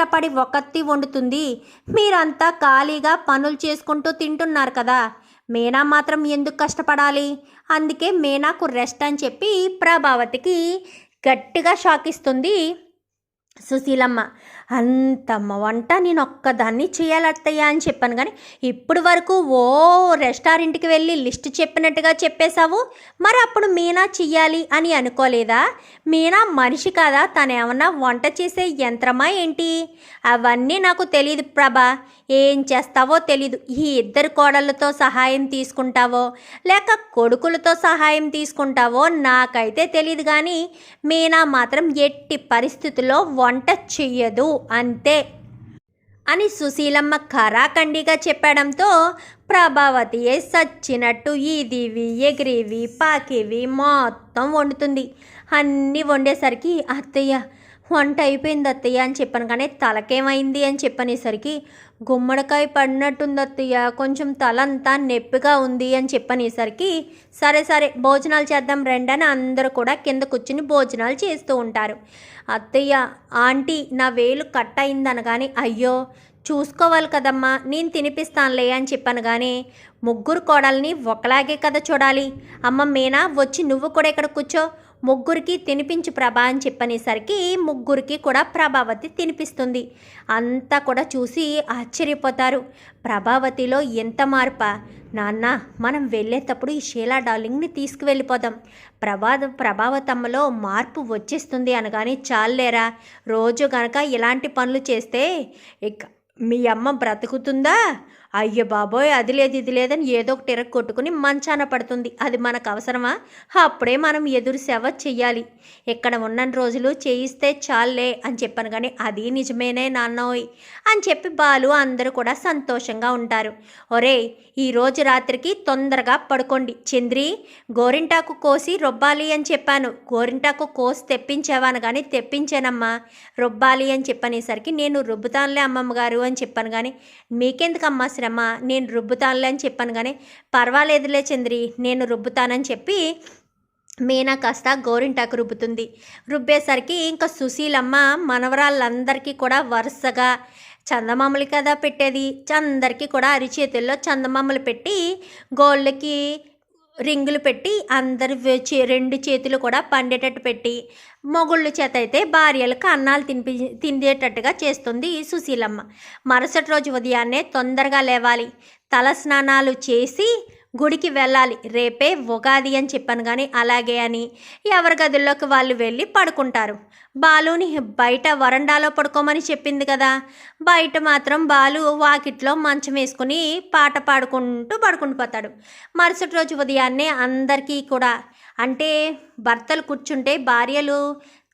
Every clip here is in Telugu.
కష్టపడి ఒకత్తి వండుతుంది. మీరంతా ఖాళీగా పనులు చేసుకుంటూ తింటున్నారు కదా. మీనా మాత్రం ఎందుకు కష్టపడాలి? అందుకే మీనాకు రెస్ట్ అని చెప్పి ప్రభావతికి గట్టిగా షాక్ ఇస్తుంది సుశీలమ్మ. అంతమ్మ వంట నేను ఒక్కదాన్ని చేయాలత్తయ్యా అని చెప్పాను కానీ ఇప్పుడు వరకు ఓ రెస్టారెంట్కి వెళ్ళి లిస్ట్ చెప్పినట్టుగా చెప్పేశావు. మరి అప్పుడు మీనా చెయ్యాలి అని అనుకోలేదా? మీనా మనిషి కాదా? తను ఏమన్నా వంట చేసే యంత్రమా ఏంటి? అవన్నీ నాకు తెలియదు ప్రభా. ఏం చేస్తావో తెలీదు. ఈ ఇద్దరు కోడళ్ళతో సహాయం తీసుకుంటావో లేక కొడుకులతో సహాయం తీసుకుంటావో నాకైతే తెలియదు కానీ మీనా మాత్రం ఎట్టి పరిస్థితుల్లో వంట చెయ్యదు. అంతే అని సుశీలమ్మ ఖరాఖండిగా చెప్పడంతో ప్రభావతియే సచ్చినట్టు ఈదివి ఎగిరివి పాకివి మొత్తం వండుతుంది. అన్నీ వండేసరికి అత్తయ్య వంట అయిపోయింది అత్తయ్య అని చెప్పాను కానీ తలకేమైంది అని చెప్పనేసరికి గుమ్మడికాయ పడినట్టుంది అత్తయ్య కొంచెం తల అంతా నొప్పిగా ఉంది అని చెప్పనేసరికి సరే సరే భోజనాలు చేద్దాం రండి అని అందరూ కూడా కింద కూర్చుని భోజనాలు చేస్తూ ఉంటారు. అత్తయ్య ఆంటీ నా వేలు కట్ అయిందనగానే అయ్యో చూసుకోవాలి కదమ్మా నేను తినిపిస్తానులే అని చెప్పాను కానీ ముగ్గురు కోడల్ని ఒకలాగే కదా చూడాలి. అమ్మ మీనా వచ్చి నువ్వు కూడా ఇక్కడ కూర్చో ముగ్గురికి తినిపించు ప్రభా అని చెప్పనేసరికి ముగ్గురికి కూడా ప్రభావతి తినిపిస్తుంది. అంతా కూడా చూసి ఆశ్చర్యపోతారు. ప్రభావతిలో ఎంత మార్పా? నాన్న మనం వెళ్ళేటప్పుడు ఈ షీలా డార్లింగ్ని తీసుకువెళ్ళిపోదాం. ప్రభావ ప్రభావతమ్మలో మార్పు వచ్చేస్తుంది అనగానే చాలేరా రోజు గనక ఇలాంటి పనులు చేస్తే ఇక మీ అమ్మ బ్రతుకుతుందా? అయ్య బాబోయ్ అది లేదు ఇది లేదని ఏదో ఒకటి ఎరగ కొట్టుకుని మంచాన పడుతుంది. అది మనకు అవసరమా? అప్పుడే మనం ఎదురు సేవ చెయ్యాలి. ఇక్కడ ఉన్న రోజులు చేయిస్తే చాలే అని చెప్పాను కానీ అది నిజమేనే నాన్నోయ్ అని చెప్పి బాలు అందరూ కూడా సంతోషంగా ఉంటారు. ఒరే ఈ రోజు రాత్రికి తొందరగా పడుకోండి. చంద్రి గోరింటాకు కోసి రుబ్బాలి అని చెప్పాను. గోరింటాకు కోసి తెప్పించావాను కానీ తెప్పించానమ్మా. రుబ్బాలి అని చెప్పనేసరికి నేను రుబ్బుతానులే అమ్మమ్మ గారు అని చెప్పాను కానీ మీకెందుకమ్మా శ్రమ నేను రుబ్బుతానులే అని చెప్పాను. కానీ పర్వాలేదులే చంద్రి నేను రుబ్బుతానని చెప్పి మీనా కాస్త గోరింటాకు రుబ్బుతుంది. రుబ్బేసరికి ఇంకా సుశీలమ్మ మనవరాళ్ళందరికీ కూడా వరుసగా చందమామలు కదా పెట్టేది. అందరికీ కూడా అరిచేతుల్లో చందమామలు పెట్టి గోళ్ళకి రింగులు పెట్టి అందరి చే- రెండు చేతులు కూడా పండేటట్టు పెట్టి మొగుళ్ళ చేత అయితే భార్యలకు అన్నాలు తినిపి తిందేటట్టుగా చేస్తుంది ఈ సుశీలమ్మ. మరుసటి రోజు ఉదయాన్నే తొందరగా లేవాలి. తల స్నానాలు చేసి గుడికి వెళ్ళాలి. రేపే ఉగాది అని చెప్పాను కానీ అలాగే అని. ఎవరి గదుల్లోకి వాళ్ళు వెళ్ళి పడుకుంటారు. బాలుని బయట వరండాలో పడుకోమని చెప్పింది కదా. బయట మాత్రం బాలు వాకిట్లో మంచం వేసుకుని పాట పాడుకుంటూ పడుకుంటూ పోతాడు. మరుసటి రోజు ఉదయాన్నే అందరికీ కూడా. అంటే భర్తలు కూర్చుంటే భార్యలు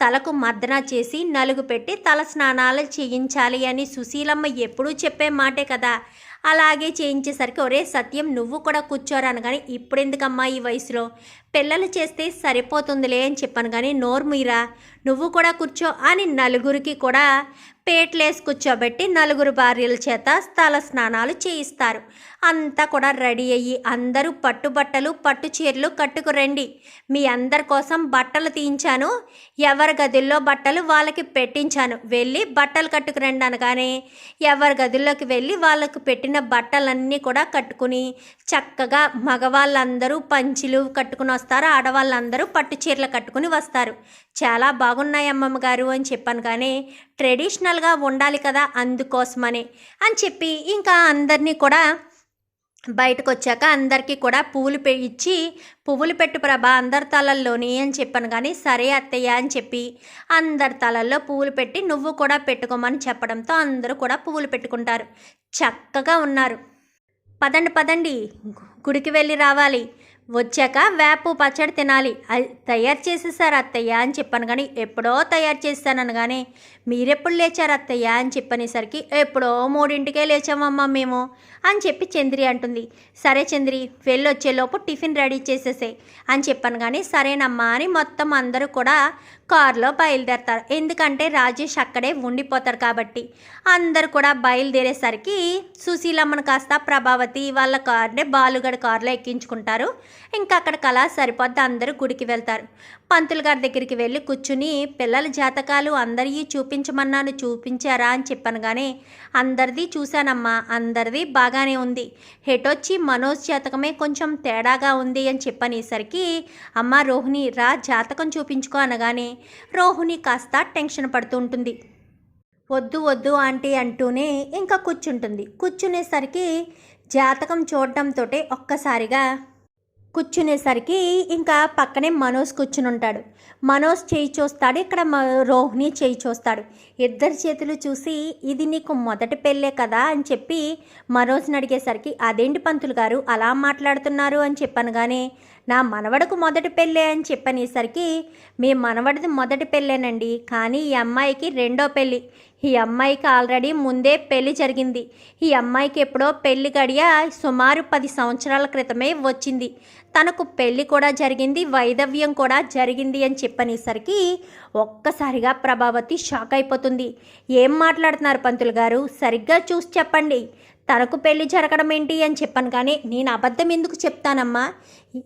తలకు మర్దన చేసి నలుగు పెట్టి తల స్నానాలు చేయించాలి అని సుశీలమ్మ ఎప్పుడూ చెప్పే మాటే కదా. అలాగే చేయించేసరికి ఒరే సత్యం నువ్వు కూడా కూర్చోరాను కానీ ఇప్పుడెందుకమ్మా ఈ వయసులో? పిల్లలు చేస్తే సరిపోతుందిలే అని చెప్పాను. కానీ నోరు మీరా నువ్వు కూడా కూర్చో అని నలుగురికి కూడా పేట్లేసి కూర్చోబెట్టి నలుగురు భార్యల చేత స్థల స్నానాలు చేయిస్తారు. అంతా కూడా రెడీ అయ్యి అందరూ పట్టుబట్టలు పట్టు చీరలు కట్టుకురండి. మీ అందరి కోసం బట్టలు తీయించాను. ఎవరి గదుల్లో బట్టలు వాళ్ళకి పెట్టించాను. వెళ్ళి బట్టలు కట్టుకురండి అనగానే ఎవరి గదుల్లోకి వెళ్ళి వాళ్ళకు పెట్టిన బట్టలన్నీ కూడా కట్టుకుని చక్కగా మగవాళ్ళందరూ పంచులు కట్టుకుని వస్తారు. ఆడవాళ్ళందరూ పట్టు చీరలు కట్టుకుని వస్తారు. చాలా బాగున్నాయి అమ్మమ్మ గారు అని చెప్పాను కానీ ట్రెడిషనల్గా ఉండాలి కదా అందుకోసమని అని చెప్పి ఇంకా అందరినీ కూడా బయటకు వచ్చాక అందరికీ కూడా పువ్వులు పె ఇచ్చి పువ్వులు పెట్టు ప్రభా అందరి తలల్లోని అని చెప్పాను కానీ సరే అత్తయ్య అని చెప్పి అందరి తలల్లో పువ్వులు పెట్టి నువ్వు కూడా పెట్టుకోమని చెప్పడంతో అందరూ కూడా పువ్వులు పెట్టుకుంటారు. చక్కగా ఉన్నారు. పదండి పదండి. గుడికి వెళ్ళి రావాలి. వచ్చాక వేపు పచ్చడి తినాలి. అది తయారు చేసేసారు అత్తయ్య అని చెప్పాను కానీ ఎప్పుడో తయారు చేస్తానని కానీ మీరెప్పుడు లేచారు అత్తయ్య అని చెప్పనేసరికి ఎప్పుడో మూడింటికే లేచామమ్మా మేము అని చెప్పి చంద్రి అంటుంది. సరే చంద్రి వెళ్ళొచ్చేలోపు టిఫిన్ రెడీ చేసేసే అని చెప్పాను కానీ సరేనమ్మా అని మొత్తం అందరూ కూడా కారులో బయలుదేరతారు. ఎందుకంటే రాజేష్ అక్కడే ఉండిపోతారు కాబట్టి. అందరు కూడా బయలుదేరేసరికి సుశీలమ్మను కాస్త ప్రభావతి వాళ్ళ కార్నే బాలుగడ కారులో ఎక్కించుకుంటారు. ఇంకా అక్కడ కళ సరిపోద్ది అందరూ గుడికి వెళ్తారు. పంతులు గారి దగ్గరికి వెళ్ళి కూర్చుని పిల్లల జాతకాలు అందరివి చూపించమన్నాను చూపించారా అని చెప్పనగానే అందరిది చూశానమ్మా అందరిది బాగానే ఉంది. హెటొచ్చి మనోజ్ జాతకమే కొంచెం తేడాగా ఉంది అని చెప్పనేసరికి అమ్మ రోహిణి రా జాతకం చూపించుకో అనగానే రోహిణి కాస్త టెన్షన్ పడుతూ ఉంటుంది. వద్దు వద్దు ఆంటీ అంటూనే ఇంకా కూర్చుంటుంది. కూర్చునేసరికి జాతకం చూడడంతో ఒక్కసారిగా కూర్చునేసరికి ఇంకా పక్కనే మనోజ్ కూర్చుని ఉంటాడు. మనోజ్ చేయి చూస్తాడు ఇక్కడ మ- రోహిణి చేయి చూస్తాడు. ఇద్దరి చేతులు చూసి ఇది నీకు మొదటి పెళ్ళే కదా అని చెప్పి మనోజ్ని అడిగేసరికి అదేంటి పంతులు గారు అలా మాట్లాడుతున్నారు అని చెప్పనగానే నా మనవడకు మొదటి పెళ్ళే అని చెప్పనేసరికి మీ మనవడిది మొదటి పెళ్ళేనండి. కానీ ఈ అమ్మాయికి రెండో పెళ్ళి. ఈ అమ్మాయికి ఆల్రెడీ ముందే పెళ్ళి జరిగింది. ఈ అమ్మాయికి ఎప్పుడో పెళ్ళి గడియ సుమారు పది సంవత్సరాల క్రితమే వచ్చింది. తనకు పెళ్ళి కూడా జరిగింది వైదవ్యం కూడా జరిగింది అని చెప్పనేసరికి ఒక్కసారిగా ప్రభావతి షాక్ అయిపోతుంది. ఏం మాట్లాడుతున్నారు పంతులు గారు? సరిగ్గా చూసి చెప్పండి. తనకు పెళ్ళి జరగడం ఏంటి అని చెప్పాను కానీ నేను అబద్ధం ఎందుకు చెప్తానమ్మా?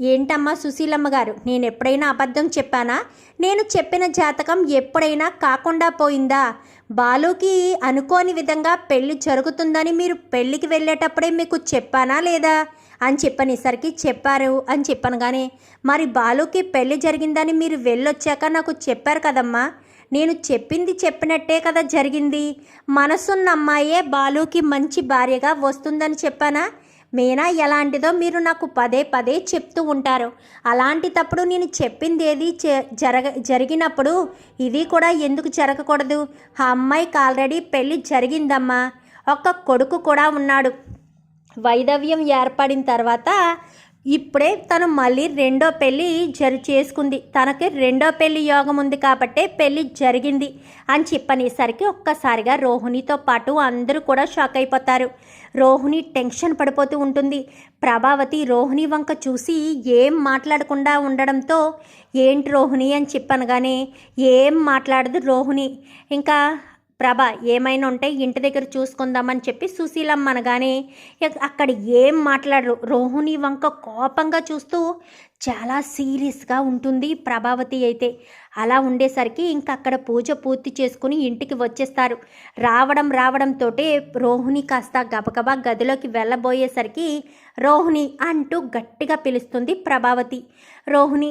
ఏంటమ్మా సుశీలమ్మ గారు? నేను ఎప్పుడైనా అబద్ధం చెప్పానా? నేను చెప్పిన జాతకం ఎప్పుడైనా కాకుండా పోయిందా? బాలుకి అనుకోని విధంగా పెళ్ళి జరుగుతుందని మీరు పెళ్ళికి వెళ్ళేటప్పుడే మీకు చెప్పానా లేదా? అని చెప్పనేసరికి చెప్పారు అని చెప్పాను కానీ మరి బాలుకి పెళ్ళి జరిగిందని మీరు వెళ్ళొచ్చాక నాకు చెప్పారు కదమ్మా? నేను చెప్పింది చెప్పినట్టే కదా జరిగింది. మనసున్న అమ్మాయే బాలుకి మంచి భార్యగా వస్తుందని చెప్పానా? మీనా ఎలాంటిదో మీరు నాకు పదే పదే చెప్తూ ఉంటారు. అలాంటి తప్పుడు నేను చెప్పింది ఏది చె- జరగ జరిగినప్పుడు ఇది కూడా ఎందుకు జరగకూడదు? ఆ అమ్మాయికి ఆల్రెడీ పెళ్ళి జరిగిందమ్మా. ఒక కొడుకు కూడా ఉన్నాడు. వైదవ్యం ఏర్పడిన తర్వాత ఇప్పుడే తను మళ్ళీ రెండో పెళ్ళి జరి చేసుకుంది. తనకి రెండో పెళ్ళి యోగం ఉంది కాబట్టే పెళ్ళి జరిగింది అని చెప్పనేసరికి ఒక్కసారిగా రోహిణితో పాటు అందరూ కూడా షాక్ అయిపోతారు. రోహిణి టెన్షన్ పడిపోతూ ఉంటుంది. ప్రభావతి రోహిణి వంక చూసి ఏం మాట్లాడకుండా ఉండడంతో ఏంటి రోహిణి? అని చెప్పనగానే ఏం మాట్లాడదు రోహిణి. ఇంకా ప్రభ ఏమైనా ఉంటే ఇంటి దగ్గర చూసుకుందామని చెప్పి సుశీలమ్మ అనగానే అక్కడ ఏం మాట్లాడరు. రోహిణి వంక కోపంగా చూస్తూ చాలా సీరియస్గా ఉంటుంది ప్రభావతి అయితే. అలా ఉండేసరికి ఇంకా అక్కడ పూజ పూర్తి చేసుకుని ఇంటికి వచ్చేస్తారు. రావడం రావడంతో రోహిణి కాస్త గబగబా గదిలోకి వెళ్ళబోయేసరికి రోహిణి అంటూ గట్టిగా పిలుస్తుంది ప్రభావతి. రోహిణి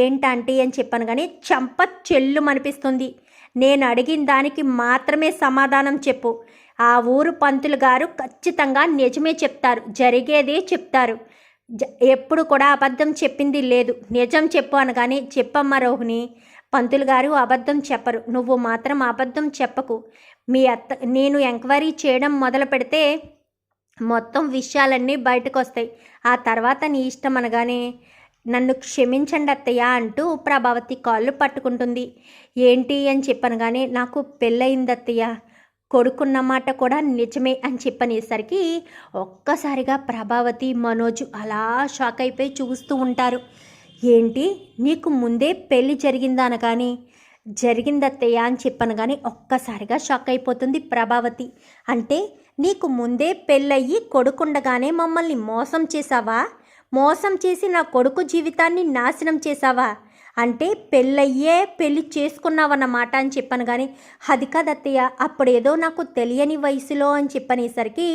ఏంటంటే? అని చెప్పాను కానీ చంప చెల్లు అనిపిస్తుంది నేను అడిగిన దానికి మాత్రమే సమాధానం చెప్పు. ఆ ఊరు పంతులు గారు ఖచ్చితంగా నిజమే చెప్తారు. జరిగేదే చెప్తారు. జ- ఎప్పుడు కూడా అబద్ధం చెప్పింది లేదు. నిజం చెప్పు అనగానే చెప్పమ్మా రోహిణి. పంతులు గారు అబద్ధం చెప్పరు. నువ్వు మాత్రం అబద్ధం చెప్పకు. మీ అత్త నేను ఎంక్వైరీ చేయడం మొదలు పెడితే మొత్తం విషయాలన్నీ బయటకు వస్తాయి ఆ తర్వాత నీ ఇష్టం అనగానే నన్ను క్షమించండి అత్తయ్య అంటూ ప్రభావతి కాళ్ళు పట్టుకుంటుంది. ఏంటి అని చెప్పనగానే నాకు పెళ్ళయింది అత్తయ్య కొడుకున్న మాట కూడా నిజమే అని చెప్పనేసరికి ఒక్కసారిగా ప్రభావతి మనోజ్ అలా షాక్ అయిపోయి చూస్తూ ఉంటారు. ఏంటి? నీకు ముందే పెళ్ళి జరిగిందా అనగానే? జరిగిందత్తయ్య అని చెప్పను కానీ ఒక్కసారిగా షాక్ అయిపోతుంది ప్రభావతి. అంటే నీకు ముందే పెళ్ళయ్యి కొడుకుండగానే మమ్మల్ని మోసం చేశావా? మోసం చేసి నా కొడుకు జీవితాన్ని నాశనం చేశావా? అంటే పెళ్ళయ్యే పెళ్ళి చేసుకున్నావన్నమాట అని చెప్పాను కానీ అది కాదత్తయ్య. అప్పుడేదో నాకు తెలియని వయసులో అని చెప్పనేసరికి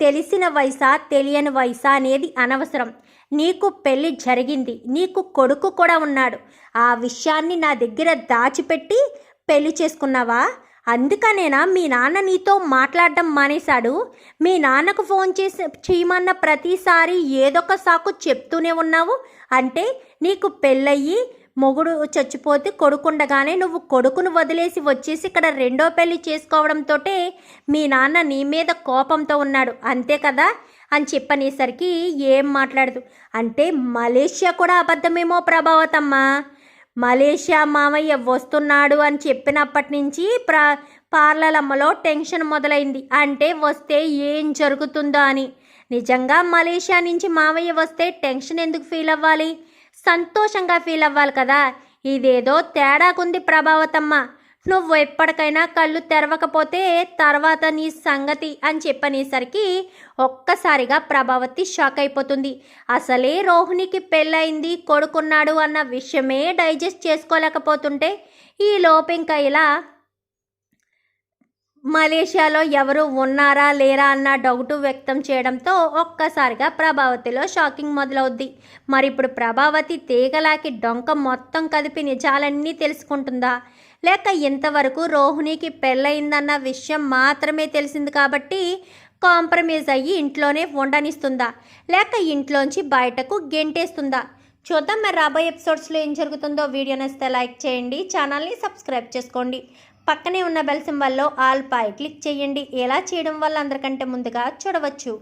తెలిసిన వయసా తెలియని వయసా అనేది అనవసరం. నీకు పెళ్ళి జరిగింది నీకు కొడుకు కూడా ఉన్నాడు. ఆ విషయాన్ని నా దగ్గర దాచిపెట్టి పెళ్ళి చేసుకున్నావా? అందుకనేనా మీ నాన్న నీతో మాట్లాడడం మానేశాడు? మీ నాన్నకు ఫోన్ చేసి చేయమన్న ప్రతిసారి ఏదొక సాకు చెప్తూనే ఉన్నావు? అంటే నీకు పెళ్ళయ్యి మొగుడు చచ్చిపోతే కొడుకుండగానే నువ్వు కొడుకును వదిలేసి వచ్చేసి ఇక్కడ రెండో పెళ్ళి చేసుకోవడంతో మీ నాన్న నీ మీద కోపంతో ఉన్నాడు. అంతే కదా? అని చెప్పనేసరికి ఏం మాట్లాడదు. అంటే మలేషియా కూడా అబద్ధమేమో ప్రభావతమ్మా? మలేషియా మామయ్య వస్తున్నాడు అని చెప్పినప్పటి నుంచి ప్ర పార్లలమ్మలో టెన్షన్ మొదలైంది. అంటే వస్తే ఏం జరుగుతుందో అని. నిజంగా మలేషియా నుంచి మామయ్య వస్తే టెన్షన్ ఎందుకు ఫీల్ అవ్వాలి? సంతోషంగా ఫీల్ అవ్వాలి కదా. ఇదేదో తేడాకుంది ప్రభావతమ్మ. నువ్వు ఎప్పటికైనా కళ్ళు తెరవకపోతే తర్వాత నీ సంగతి అని చెప్పనేసరికి ఒక్కసారిగా ప్రభావతి షాక్ అయిపోతుంది. అసలే రోహిణికి పెళ్ళయింది కొడుకున్నాడు అన్న విషయమే డైజెస్ట్ చేసుకోలేకపోతుంటే ఈ లోపు ఇంకా ఇలా మలేషియాలో ఎవరు ఉన్నారా లేరా అన్న డౌట్ వ్యక్తం చేయడంతో ఒక్కసారిగా ప్రభావతిలో షాకింగ్ మొదలవుద్ది. మరి ఇప్పుడు ప్రభావతి తీగలాకి డొంక మొత్తం కదిపి నిజాలన్నీ తెలుసుకుంటుందా? లేక ఇంతవరకు రోహిణికి పెళ్ళయిందన్న విషయం మాత్రమే తెలిసింది కాబట్టి కాంప్రమైజ్ అయ్యి ఇంట్లోనే ఉండనిస్తుందా? లేక ఇంట్లోంచి బయటకు గెంటేస్తుందా? చూద్దాం మరి రాబోయే ఎపిసోడ్స్లో ఏం జరుగుతుందో. వీడియో నచ్చితే లైక్ చేయండి ఛానల్ని సబ్స్క్రైబ్ చేసుకోండి. పక్కనే ఉన్న బెల్ సింబల్లో ఆల్ పై క్లిక్ చేయండి. ఎలా చేయడం వల్ల అందరికంటే ముందుగా చూడవచ్చు.